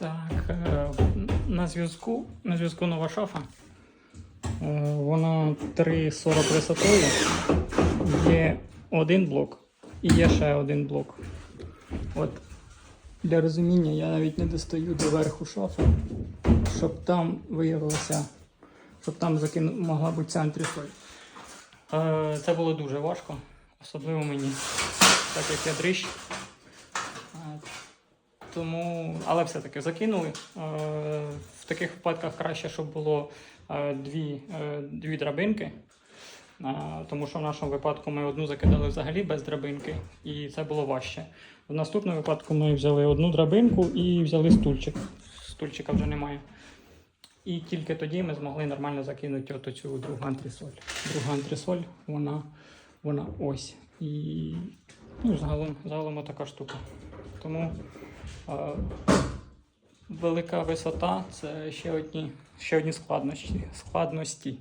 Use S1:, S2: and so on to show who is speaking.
S1: Так, е, на зв'язку, на зв'язку нова шафа. Е, Вона 3,40 висотою. Є один блок і є ще один блок. От для розуміння я навіть не достаю до верху шафи, щоб там виявилося, щоб там закину, могла бути ця антресоль. Е, Це було дуже важко, особливо мені, так як я дрищ. Тому, але все-таки закинули. Е, В таких випадках краще, щоб було е, дві, е, дві драбинки. Тому що в нашому випадку ми одну закидали взагалі без драбинки, і це було важче. В наступному випадку ми взяли одну драбинку і взяли стульчик. Стульчика вже немає. І тільки тоді ми змогли нормально закинути от цю другу антресоль. Друга антресоль, вона, вона ось. І ну, загалом, загалом така штука. Тому велика висота це ще одні, ще одні складнощі. складності.